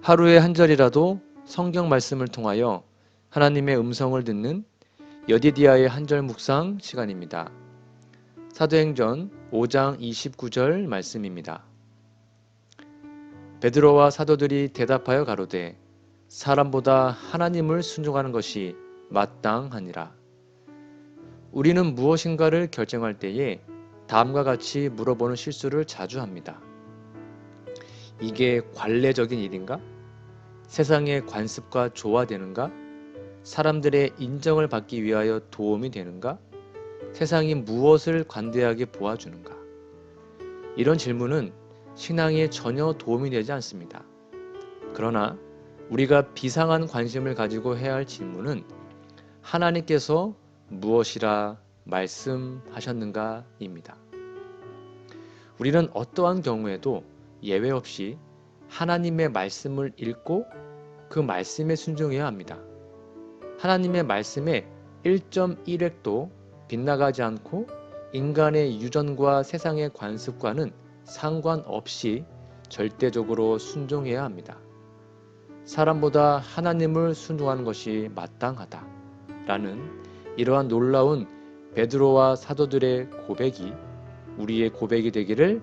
하루에 한 절이라도 성경 말씀을 통하여 하나님의 음성을 듣는 여디디아의 한절 묵상 시간입니다. 사도행전 5장 29절 말씀입니다. 베드로와 사도들이 대답하여 가로되 사람보다 하나님을 순종하는 것이 마땅하니라. 우리는 무엇인가를 결정할 때에 다음과 같이 물어보는 실수를 자주 합니다. 이게 관례적인 일인가? 세상의 관습과 조화되는가? 사람들의 인정을 받기 위하여 도움이 되는가? 세상이 무엇을 관대하게 보아주는가? 이런 질문은 신앙에 전혀 도움이 되지 않습니다. 그러나 우리가 비상한 관심을 가지고 해야 할 질문은 하나님께서 무엇이라 말씀하셨는가입니다. 우리는 어떠한 경우에도 예외 없이 하나님의 말씀을 읽고 그 말씀에 순종해야 합니다. 하나님의 말씀에 1.1획도 빗나가지 않고 인간의 유전과 세상의 관습과는 상관없이 절대적으로 순종해야 합니다. 사람보다 하나님을 순종하는 것이 마땅하다. 라는 이러한 놀라운 베드로와 사도들의 고백이 우리의 고백이 되기를